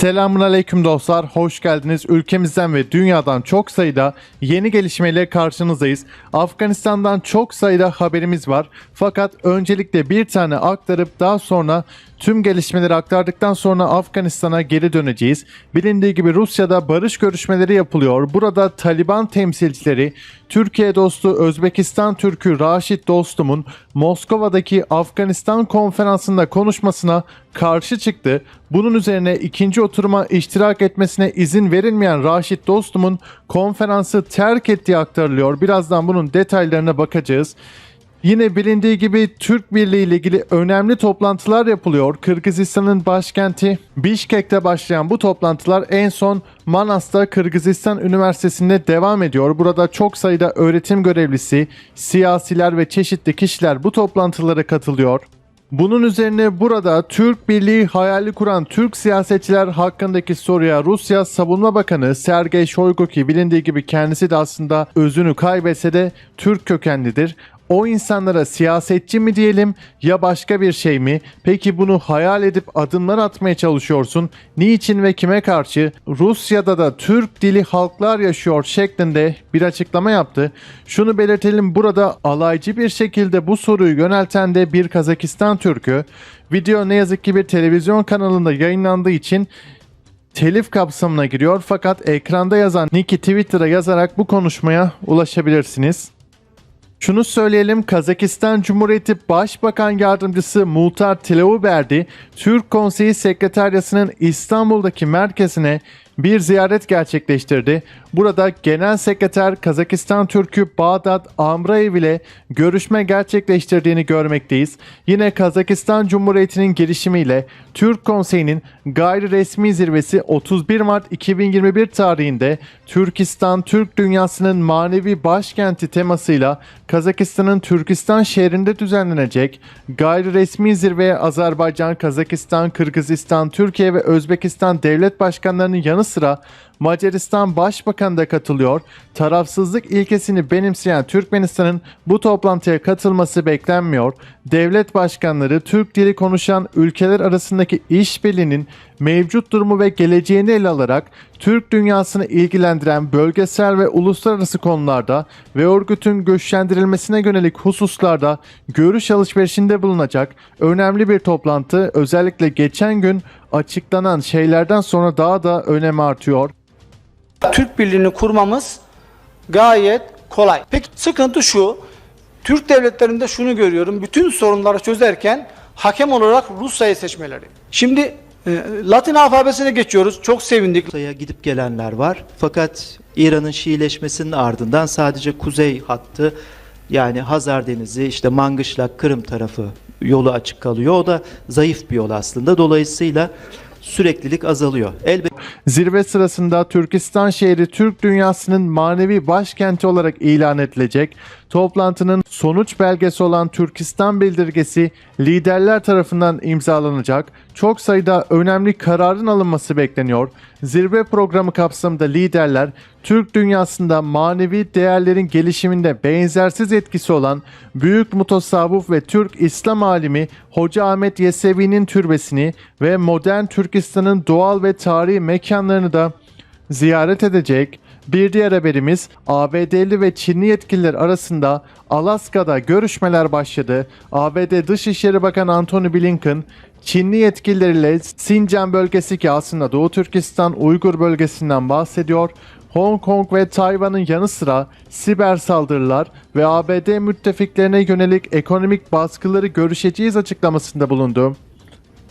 Selamun aleyküm dostlar, hoş geldiniz. Ülkemizden ve dünyadan çok sayıda yeni gelişmeyle karşınızdayız. Afganistan'dan çok sayıda haberimiz var. Fakat öncelikle bir tane aktarıp daha sonra tüm gelişmeleri aktardıktan sonra Afganistan'a geri döneceğiz. Bilindiği gibi Rusya'da barış görüşmeleri yapılıyor. Burada Taliban temsilcileri Türkiye dostu Özbekistan Türk'ü Raşit dostumun Moskova'daki Afganistan konferansında konuşmasına karşı çıktı. Bunun üzerine ikinci oturuma iştirak etmesine izin verilmeyen Raşit dostumun konferansı terk ettiği aktarılıyor. Birazdan bunun detaylarına bakacağız. Yine bilindiği gibi Türk Birliği ile ilgili önemli toplantılar yapılıyor. Kırgızistan'ın başkenti Bişkek'te başlayan bu toplantılar en son Manas'ta Kırgızistan Üniversitesi'nde devam ediyor. Burada çok sayıda öğretim görevlisi, siyasiler ve çeşitli kişiler bu toplantılara katılıyor. Bunun üzerine burada Türk Birliği hayali kuran Türk siyasetçiler hakkındaki soruya Rusya Savunma Bakanı Sergey Shoigu ki bilindiği gibi kendisi de aslında özünü kaybetse de Türk kökenlidir. O insanlara siyasetçi mi diyelim ya başka bir şey mi? Peki bunu hayal edip adımlar atmaya çalışıyorsun. Niçin ve kime karşı? Rusya'da da Türk dili halklar yaşıyor şeklinde bir açıklama yaptı. Şunu belirtelim burada alaycı bir şekilde bu soruyu yönelten de bir Kazakistan Türk'ü. Video ne yazık ki bir televizyon kanalında yayınlandığı için telif kapsamına giriyor fakat ekranda yazan Nick'i Twitter'a yazarak bu konuşmaya ulaşabilirsiniz. Şunu söyleyelim Kazakistan Cumhuriyeti Başbakan Yardımcısı Muhtar Tilauberdi, Türk Konseyi Sekreteryası'nın İstanbul'daki merkezine bir ziyaret gerçekleştirdi. Burada Genel Sekreter Kazakistan Türk'ü Bağdat Amraev ile görüşme gerçekleştirdiğini görmekteyiz. Yine Kazakistan Cumhuriyeti'nin girişimiyle Türk Konseyi'nin gayri resmi zirvesi 31 Mart 2021 tarihinde Türkistan Türk dünyasının manevi başkenti temasıyla Kazakistan'ın Türkistan şehrinde düzenlenecek gayri resmi zirveye Azerbaycan, Kazakistan, Kırgızistan, Türkiye ve Özbekistan devlet başkanlarının yanı sıra Macaristan Başbakanı da katılıyor. Tarafsızlık ilkesini benimseyen Türkmenistan'ın bu toplantıya katılması beklenmiyor. Devlet başkanları Türk dili konuşan ülkeler arasındaki işbirliğinin mevcut durumu ve geleceğini ele alarak Türk dünyasını ilgilendiren bölgesel ve uluslararası konularda ve örgütün güçlendirilmesine yönelik hususlarda görüş alışverişinde bulunacak önemli bir toplantı özellikle geçen gün açıklanan şeylerden sonra daha da önem artıyor. Türk Birliği'ni kurmamız gayet kolay. Peki sıkıntı şu. Türk devletlerinde şunu görüyorum. Bütün sorunları çözerken hakem olarak Rusya'yı seçmeleri. Şimdi Latin alfabesine geçiyoruz. Çok sevindik. Rusya'ya gidip gelenler var. Fakat İran'ın Şiileşmesinin ardından sadece kuzey hattı yani Hazar Denizi, işte Mangışlak, Kırım tarafı yolu açık kalıyor. O da zayıf bir yol aslında. Dolayısıyla süreklilik azalıyor. Elbette Zirve sırasında Türkistan şehri Türk dünyasının manevi başkenti olarak ilan edilecek. Toplantının sonuç belgesi olan Türkistan bildirgesi liderler tarafından imzalanacak. Çok sayıda önemli kararın alınması bekleniyor. Zirve programı kapsamında liderler Türk dünyasında manevi değerlerin gelişiminde benzersiz etkisi olan büyük mutasavvuf ve Türk İslam alimi Hoca Ahmet Yesevi'nin türbesini ve modern Türkistan'ın doğal ve tarihi mekanlarını da ziyaret edecek. Bir diğer haberimiz ABD'li ve Çinli yetkililer arasında Alaska'da görüşmeler başladı. ABD Dışişleri Bakanı Antony Blinken Çinli yetkililerle Sincan bölgesi ki aslında Doğu Türkistan Uygur bölgesinden bahsediyor. Hong Kong ve Tayvan'ın yanı sıra siber saldırılar ve ABD müttefiklerine yönelik ekonomik baskıları görüşeceğiz açıklamasında bulundu.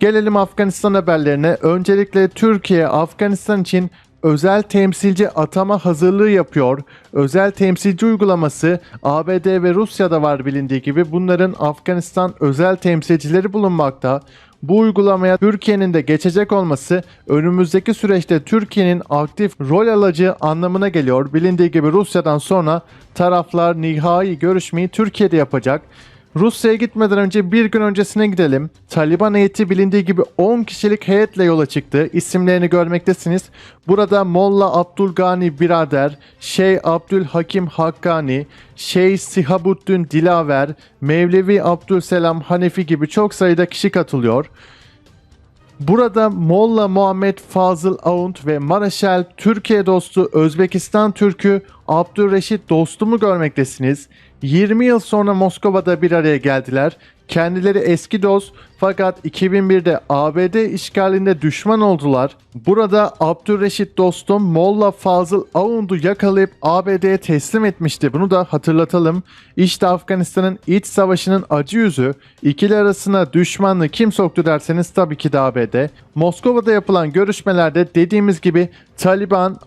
Gelelim Afganistan haberlerine. Öncelikle Türkiye Afganistan için özel temsilci atama hazırlığı yapıyor. Özel temsilci uygulaması ABD ve Rusya'da var bilindiği gibi bunların Afganistan özel temsilcileri bulunmakta. Bu uygulamaya Türkiye'nin de geçecek olması önümüzdeki süreçte Türkiye'nin aktif rol alacağı anlamına geliyor. Bilindiği gibi Rusya'dan sonra taraflar nihai görüşmeyi Türkiye'de yapacak. Rusya'ya gitmeden önce bir gün öncesine gidelim. Taliban heyeti bilindiği gibi 10 kişilik heyetle yola çıktı. İsimlerini görmektesiniz. Burada Molla Abdülgani Birader, Şeyh Abdülhakim Hakkani, Şeyh Sihabuddin Dilaver, Mevlevi Abdülselam Hanefi gibi çok sayıda kişi katılıyor. Burada Molla Muhammed Fazıl Aunt ve Maraşel Türkiye dostu Özbekistan Türk'ü Abdülreşit dostumu görmektesiniz. 20 yıl sonra Moskova'da bir araya geldiler. Kendileri eski dost fakat 2001'de ABD işgalinde düşman oldular. Burada Abdülreşit dostum Molla Fazıl Aund'u yakalayıp ABD'ye teslim etmişti. Bunu da hatırlatalım. İşte Afganistan'ın iç savaşının acı yüzü. İkili arasına düşmanlığı kim soktu derseniz tabii ki de ABD. Moskova'da yapılan görüşmelerde dediğimiz gibi Taliban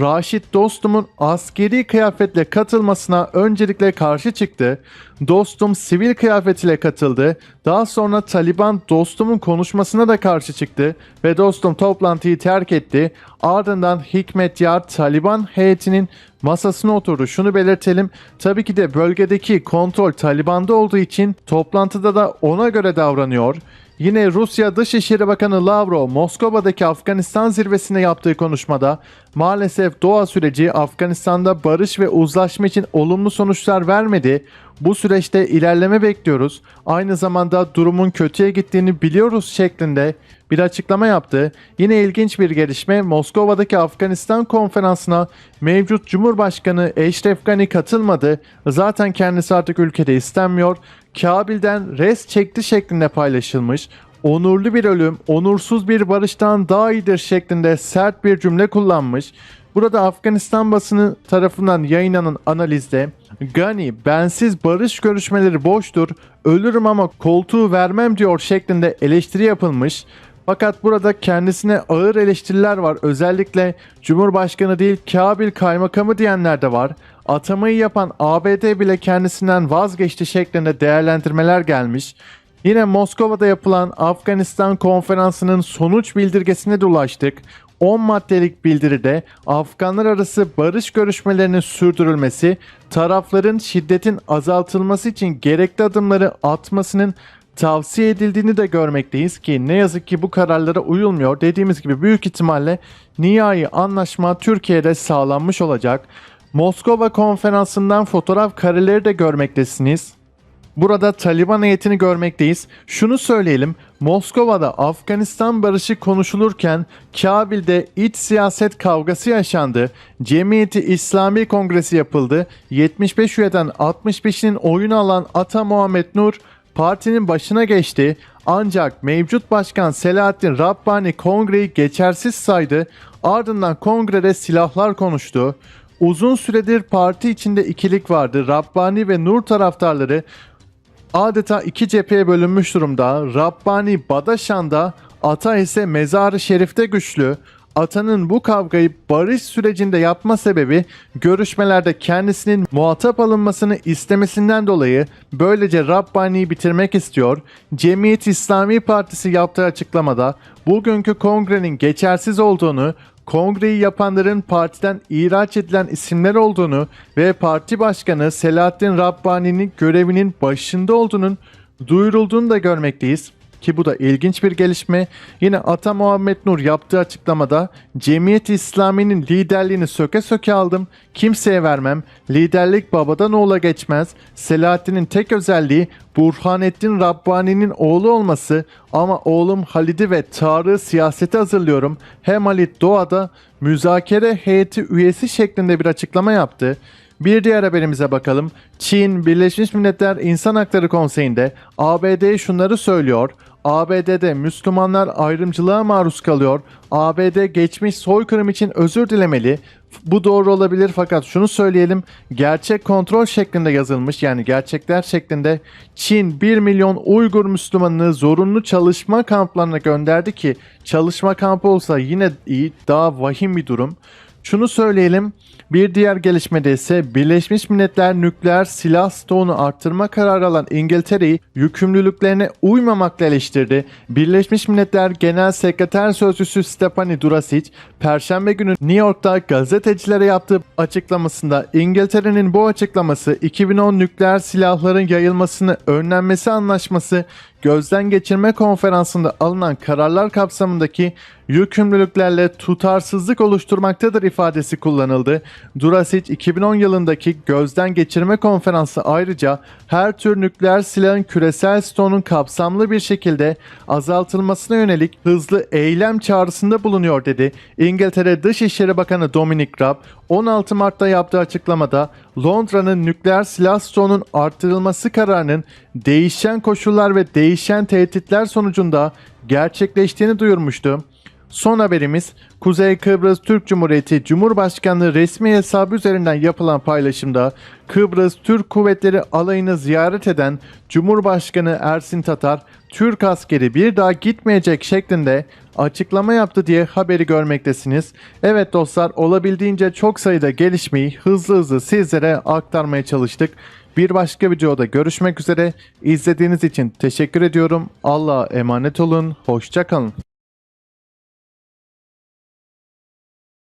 Raşit dostumun askeri kıyafetle katılmasına öncelikle karşı çıktı. Dostum sivil kıyafetiyle katıldı. Daha sonra Taliban dostumun konuşmasına da karşı çıktı ve dostum toplantıyı terk etti. Ardından Hikmet Yar Taliban heyetinin masasına oturdu. Şunu belirtelim. Tabii ki de bölgedeki kontrol Taliban'da olduğu için toplantıda da ona göre davranıyor. Yine Rusya Dışişleri Bakanı Lavrov Moskova'daki Afganistan zirvesinde yaptığı konuşmada maalesef Doğa süreci Afganistan'da barış ve uzlaşma için olumlu sonuçlar vermedi. Bu süreçte ilerleme bekliyoruz. Aynı zamanda durumun kötüye gittiğini biliyoruz şeklinde bir açıklama yaptı. Yine ilginç bir gelişme Moskova'daki Afganistan konferansına mevcut Cumhurbaşkanı Eşref Gani katılmadı. Zaten kendisi artık ülkede istenmiyor. Kabil'den res çekti şeklinde paylaşılmış. Onurlu bir ölüm, onursuz bir barıştan daha iyidir şeklinde sert bir cümle kullanmış. Burada Afganistan basını tarafından yayınlanan analizde Gani bensiz barış görüşmeleri boştur, ölürüm ama koltuğu vermem diyor şeklinde eleştiri yapılmış. Fakat burada kendisine ağır eleştiriler var. Özellikle Cumhurbaşkanı değil Kabil kaymakamı diyenler de var. Atamayı yapan ABD bile kendisinden vazgeçti şeklinde değerlendirmeler gelmiş. Yine Moskova'da yapılan Afganistan konferansının sonuç bildirgesine de ulaştık. 10 maddelik bildiride Afganlar arası barış görüşmelerinin sürdürülmesi, tarafların şiddetin azaltılması için gerekli adımları atmasının tavsiye edildiğini de görmekteyiz ki ne yazık ki bu kararlara uyulmuyor. Dediğimiz gibi büyük ihtimalle nihai anlaşma Türkiye'de sağlanmış olacak. Moskova konferansından fotoğraf kareleri de görmektesiniz. Burada Taliban heyetini görmekteyiz. Şunu söyleyelim. Moskova'da Afganistan barışı konuşulurken Kabil'de iç siyaset kavgası yaşandı. Cemiyeti İslami Kongresi yapıldı. 75 üyeden 65'inin oyunu alan Ata Muhammed Nur partinin başına geçti. Ancak mevcut başkan Selahattin Rabbani kongreyi geçersiz saydı. Ardından kongrede silahlar konuştu. Uzun süredir parti içinde ikilik vardı. Rabbani ve Nur taraftarları adeta iki cepheye bölünmüş durumda. Rabbani Badaşan'da, Ata ise Mezar-ı Şerif'te güçlü. Ata'nın bu kavgayı barış sürecinde yapma sebebi görüşmelerde kendisinin muhatap alınmasını istemesinden dolayı böylece Rabbani'yi bitirmek istiyor. Cemiyet İslami Partisi yaptığı açıklamada bugünkü kongrenin geçersiz olduğunu, kongreyi yapanların partiden ihraç edilen isimler olduğunu ve parti başkanı Selahattin Rabbani'nin görevinin başında olduğunun duyurulduğunu da görmekteyiz. Ki bu da ilginç bir gelişme. Yine Ata Muhammed Nur yaptığı açıklamada Cemiyet İslami'nin liderliğini söke söke aldım. Kimseye vermem. Liderlik babadan oğula geçmez. Selahattin'in tek özelliği Burhanettin Rabbani'nin oğlu olması ama oğlum Halid'i ve Tarık'ı siyasete hazırlıyorum. Hem Halid Doğa'da müzakere heyeti üyesi şeklinde bir açıklama yaptı. Bir diğer haberimize bakalım. Çin, Birleşmiş Milletler İnsan Hakları Konseyi'nde ABD şunları söylüyor. ABD'de Müslümanlar ayrımcılığa maruz kalıyor. ABD geçmiş soykırım için özür dilemeli. Bu doğru olabilir fakat şunu söyleyelim. Gerçek kontrol şeklinde yazılmış yani gerçekler şeklinde Çin 1 milyon Uygur Müslümanını zorunlu çalışma kamplarına gönderdi ki çalışma kampı olsa yine iyi daha vahim bir durum. Şunu söyleyelim. Bir diğer gelişmede ise Birleşmiş Milletler nükleer silah stoğunu arttırma kararı alan İngiltere'yi yükümlülüklerine uymamakla eleştirdi. Birleşmiş Milletler Genel Sekreter Sözcüsü Stephanie Durasic, Perşembe günü New York'ta gazetecilere yaptığı açıklamasında İngiltere'nin bu açıklaması 2010 nükleer silahların yayılmasını önlenmesi anlaşması gözden geçirme konferansında alınan kararlar kapsamındaki yükümlülüklerle tutarsızlık oluşturmaktadır ifadesi kullanıldı. Durasic 2010 yılındaki gözden geçirme konferansı ayrıca her tür nükleer silahın küresel stoğunun kapsamlı bir şekilde azaltılmasına yönelik hızlı eylem çağrısında bulunuyor dedi. İngiltere Dışişleri Bakanı Dominic Raab 16 Mart'ta yaptığı açıklamada Londra'nın nükleer silah stoğunun artırılması kararının değişen koşullar ve değişen tehditler sonucunda gerçekleştiğini duyurmuştu. Son haberimiz Kuzey Kıbrıs Türk Cumhuriyeti Cumhurbaşkanlığı resmi hesabı üzerinden yapılan paylaşımda Kıbrıs Türk Kuvvetleri alayını ziyaret eden Cumhurbaşkanı Ersin Tatar Türk askeri bir daha gitmeyecek şeklinde açıklama yaptı diye haberi görmektesiniz. Evet dostlar olabildiğince çok sayıda gelişmeyi hızlı hızlı sizlere aktarmaya çalıştık. Bir başka videoda görüşmek üzere. İzlediğiniz için teşekkür ediyorum. Allah'a emanet olun. Hoşçakalın.